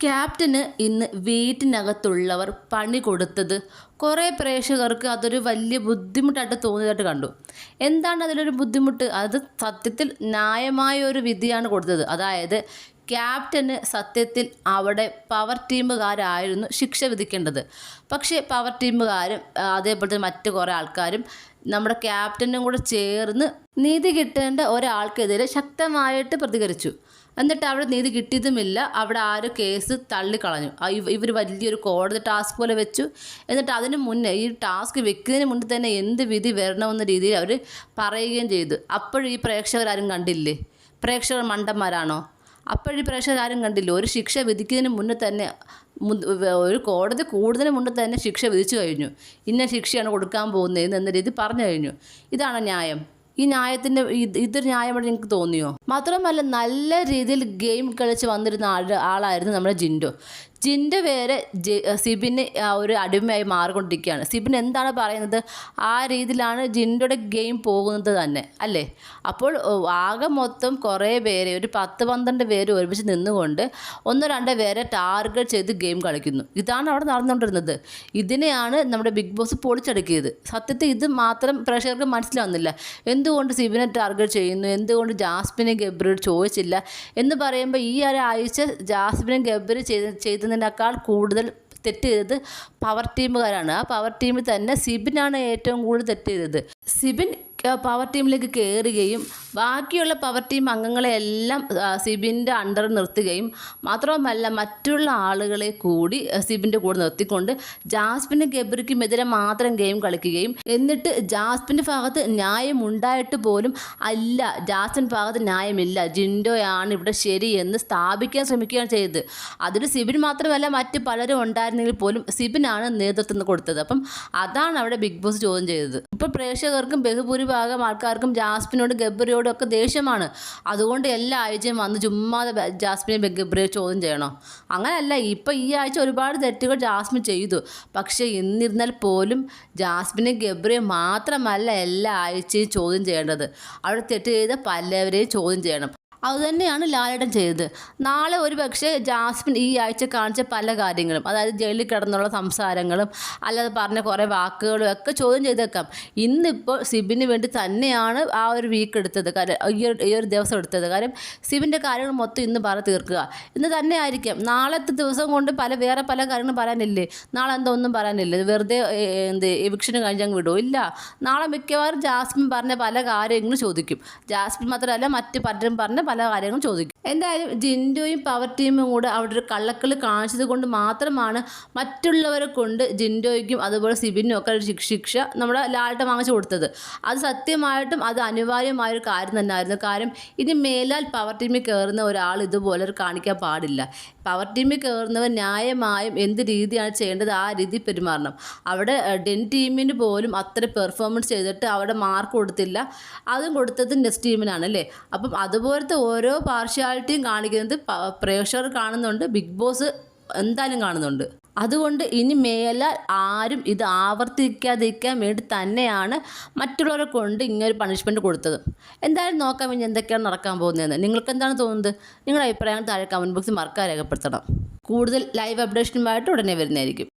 Captain ഇന്ന് വീട്ടിനകത്തുള്ളവർ പണി കൊടുത്തത്. കുറേ പ്രേക്ഷകർക്ക് അതൊരു വലിയ ബുദ്ധിമുട്ടായിട്ട് തോന്നിയതായിട്ട് കണ്ടു. എന്താണ് അതിലൊരു ബുദ്ധിമുട്ട്? അത് സത്യത്തിൽ ന്യായമായ ഒരു വിധിയാണ് കൊടുത്തത്. അതായത് ക്യാപ്റ്റന് സത്യത്തിൽ അവിടെ പവർ ടീമുകാരായിരുന്നു ശിക്ഷ വിധിക്കേണ്ടത്. പക്ഷേ പവർ ടീമുകാരും അതേപോലെ തന്നെ മറ്റു കുറേ ആൾക്കാരും നമ്മുടെ ക്യാപ്റ്റനും കൂടെ ചേർന്ന് നീതി കിട്ടേണ്ട ഒരാൾക്കെതിരെ ശക്തമായിട്ട് പ്രതികരിച്ചു. എന്നിട്ട് അവിടെ നീതി കിട്ടിയതുമില്ല. അവിടെ ആരും കേസ് തള്ളിക്കളഞ്ഞു. ഇവർ വലിയൊരു കോടതി ടാസ്ക് പോലെ വെച്ചു. എന്നിട്ട് അതിന് മുന്നേ ഈ ടാസ്ക് വെക്കുന്നതിന് മുന്നേ തന്നെ എന്ത് വിധി വരണമെന്ന രീതിയിൽ അവർ പറയുകയും ചെയ്തു. അപ്പോഴും ഈ പ്രേക്ഷകരാരും കണ്ടില്ലേ? പ്രേക്ഷകർ മണ്ടന്മാരാണോ? അപ്പോഴീ പ്രേക്ഷകർ ആരും കണ്ടില്ല? ഒരു ശിക്ഷ വിധിക്കുന്നതിന് മുന്നേ തന്നെ ഒരു കോടതി കൂടുതൽ മുന്നേ തന്നെ ശിക്ഷ വിധിച്ചു കഴിഞ്ഞു. ഇന്ന ശിക്ഷയാണ് കൊടുക്കാൻ പോകുന്നത് എന്ന രീതി പറഞ്ഞു കഴിഞ്ഞു. ഇതാണ് ന്യായം. ഈ ന്യായത്തിന്റെ ഇത് ഇതൊരു ന്യായമായിട്ട് നിങ്ങൾക്ക് തോന്നിയോ? മാത്രമല്ല നല്ല രീതിയിൽ ഗെയിം കളിച്ച് വന്നിരുന്ന ആളായിരുന്നു നമ്മുടെ ജിൻഡോ. ജിൻഡോ പേര് സിബിന് ഒരു അടിമയായി മാറിക്കൊണ്ടിരിക്കുകയാണ്. സിബിൻ എന്താണ് പറയുന്നത്? ആ രീതിയിലാണ് ജിന്റെ ഗെയിം പോകുന്നത് തന്നെ അല്ലേ? അപ്പോൾ ആകെ മൊത്തം കുറേ പേര് ഒരു പത്ത് പന്ത്രണ്ട് പേര് ഒരുമിച്ച് നിന്നുകൊണ്ട് ഒന്നോ രണ്ടോ പേരെ ടാർഗറ്റ് ചെയ്ത് ഗെയിം കളിക്കുന്നു. ഇതാണ് അവിടെ നടന്നുകൊണ്ടിരുന്നത്. ഇതിനെയാണ് നമ്മുടെ ബിഗ് ബോസ് പൊളിച്ചടുക്കിയത്. സത്യത്തിൽ ഇത് മാത്രം പ്രേക്ഷകർക്ക് മനസ്സിലാവുന്നില്ല. എന്തുകൊണ്ട് സിബിനെ ടാർഗറ്റ് ചെയ്യുന്നു? എന്തുകൊണ്ട് ജാസ്മിനെ ഗബ്രിയോട് ചോദിച്ചില്ല? എന്ന് പറയുമ്പോൾ ഈ ഒരാഴ്ച ജാസ്മിനെ ഗബ്രി ചെയ്ത ചെയ്തതിനേക്കാൾ കൂടുതൽ തെറ്റ് ചെയ്തത് പവർ ടീമുകാരാണ് ആ പവർ ടീമിൽ തന്നെ സിബിനാണ് ഏറ്റവും കൂടുതൽ തെറ്റ് ചെയ്തത്. സിബിൻ പവർ ടീമിലേക്ക് കയറുകയും ബാക്കിയുള്ള പവർ ടീം അംഗങ്ങളെ എല്ലാം സിബിന്റെ അണ്ടർ നിർത്തുകയും മാത്രവുമല്ല മറ്റുള്ള ആളുകളെ കൂടി സിബിന്റെ കൂടെ നിർത്തിക്കൊണ്ട് ജാസ്മിനും ഗബ്രിക്കും എതിരെ മാത്രം ഗെയിം കളിക്കുകയും എന്നിട്ട് ജാസ്മിന്റെ ഭാഗത്ത് ന്യായം ഉണ്ടായിട്ട് പോലും അല്ല ജാസ്മിൻ ഭാഗത്ത് ന്യായമില്ല. ജിൻഡോയാണ് ഇവിടെ ശരി എന്ന് സ്ഥാപിക്കാൻ ശ്രമിക്കുകയാണ് ചെയ്തത്. അതിൽ സിബിൻ മാത്രമല്ല മറ്റ് പലരും ഉണ്ടായിരുന്നെങ്കിൽ പോലും സിബിനാണ് നേതൃത്വം കൊടുത്തത്. അപ്പം അതാണ് അവിടെ ബിഗ് ബോസ് ചോദ്യം ചെയ്തത്. ഇപ്പോൾ പ്രേക്ഷകർക്കും ബഹുഭൂരിഭാഗം ആൾക്കാർക്കും ജാസ്മിനോട് ഗബ്രിയോടും ഒക്കെ ദേഷ്യമാണ്. അതുകൊണ്ട് എല്ലാ ആഴ്ചയും വന്ന് ചുമ്മാതെ ജാസ്മിനെ ഗബ്രിയെ ചോദ്യം ചെയ്യണോ. അങ്ങനെയല്ല ഇപ്പം ഈ ആഴ്ച ഒരുപാട് തെറ്റുകൾ ജാസ്മിൻ ചെയ്തു. പക്ഷേ എന്നിരുന്നാൽ പോലും ജാസ്മിനെ ഗബ്രിയെ മാത്രമല്ല എല്ലാ ആഴ്ചയും ചോദ്യം ചെയ്യേണ്ടത്. അവിടെ തെറ്റ് ചെയ്ത പലവരെയും ചോദ്യം ചെയ്യണം. അതുതന്നെയാണ് ലാലേട്ടൻ ചെയ്തത്. നാളെ ഒരു പക്ഷേ ജാസ്മിൻ ഈ ആഴ്ച കാണിച്ച പല കാര്യങ്ങളും അതായത് ജയിലിൽ കിടന്നുള്ള സംസാരങ്ങളും അല്ലാതെ പറഞ്ഞ കുറേ വാക്കുകളും ഒക്കെ ചോദ്യം ചെയ്തേക്കാം. ഇന്നിപ്പോൾ സിബിന് വേണ്ടി തന്നെയാണ് ആ ഒരു വീക്ക് എടുത്തത്. കാര്യം ഈ ഒരു ദിവസം എടുത്തത്. കാര്യം സിബിന്റെ കാര്യങ്ങൾ മൊത്തം ഇന്ന് പറ തീർക്കുക. ഇന്ന് തന്നെ ആയിരിക്കാം. നാളത്തെ ദിവസം കൊണ്ട് പല വേറെ പല കാര്യങ്ങളും പറയാനില്ലേ? നാളെ എന്തോ ഒന്നും പറയാനില്ലേ? വെറുതെ എന്ത് എവിക്ഷന് കഴിഞ്ഞങ്ങ് വിടുമോ ഇല്ല. നാളെ മിക്കവാറും ജാസ്മിൻ പറഞ്ഞ പല കാര്യങ്ങളും ചോദിക്കും. ജാസ്മിൻ മാത്രമല്ല മറ്റ് പലരും പറഞ്ഞ പല കാര്യങ്ങളും ചോദിക്കും. എന്തായാലും ജിൻഡോയും പവർ ടീമും കൂടെ അവിടെ ഒരു കള്ളക്കളി കാണിച്ചത് കൊണ്ട് മാത്രമാണ് മറ്റുള്ളവരെ കൊണ്ട് ജിൻഡോയ്ക്കും അതുപോലെ സിബിനും ഒക്കെ ഒരു ശിക്ഷ- നമ്മുടെ ലാൾട്ട വാങ്ങിച്ചു കൊടുത്തത്. അത് സത്യമായിട്ടും അത് അനിവാര്യമായ ഒരു കാര്യം തന്നെയായിരുന്നു കാരണം ഇനി മേലാൽ പവർ ടീമിൽ കയറുന്ന ഒരാൾ ഇതുപോലെ കാണിക്കാൻ പാടില്ല. പവർ ടീമിൽ കയറുന്നവർ ന്യായമായും എന്ത് രീതിയാണ് ചെയ്യേണ്ടത് ആ രീതി പെരുമാറണം. അവിടെ ഡെൻ ടീമിന് പോലും അത്ര പെർഫോമൻസ് ചെയ്തിട്ട് അവിടെ മാർക്ക് കൊടുത്തില്ല. അതും കൊടുത്തത് നെക്സ്റ്റ് ടീമിനാണ് അല്ലേ? അപ്പം അതുപോലത്തെ ഓരോ പാർഷ്യാലിറ്റിയും കാണിക്കുന്നത് പ്രേക്ഷകർ കാണുന്നുണ്ട് ബിഗ് ബോസ് എന്തായാലും കാണുന്നുണ്ട്. അതുകൊണ്ട് ഇനി മേല ആരും ഇത് ആവർത്തിക്കാതിരിക്കാൻ വേണ്ടി തന്നെയാണ് മറ്റുള്ളവരെ കൊണ്ട് ഇങ്ങനൊരു പണിഷ്മെന്റ് കൊടുത്തത്. എന്തായാലും നോക്കാം ഇനി എന്തൊക്കെയാണ് നടക്കാൻ പോകുന്നതെന്ന്. നിങ്ങൾക്ക് എന്താണ് തോന്നുന്നത്? നിങ്ങളുടെ അഭിപ്രായങ്ങൾ താഴെ കമന്റ് ബോക്സിൽ മറക്കാൻ രേഖപ്പെടുത്തണം. കൂടുതൽ ലൈവ് അപ്ഡേഷനുമായിട്ട് ഉടനെ വരുന്നതായിരിക്കും.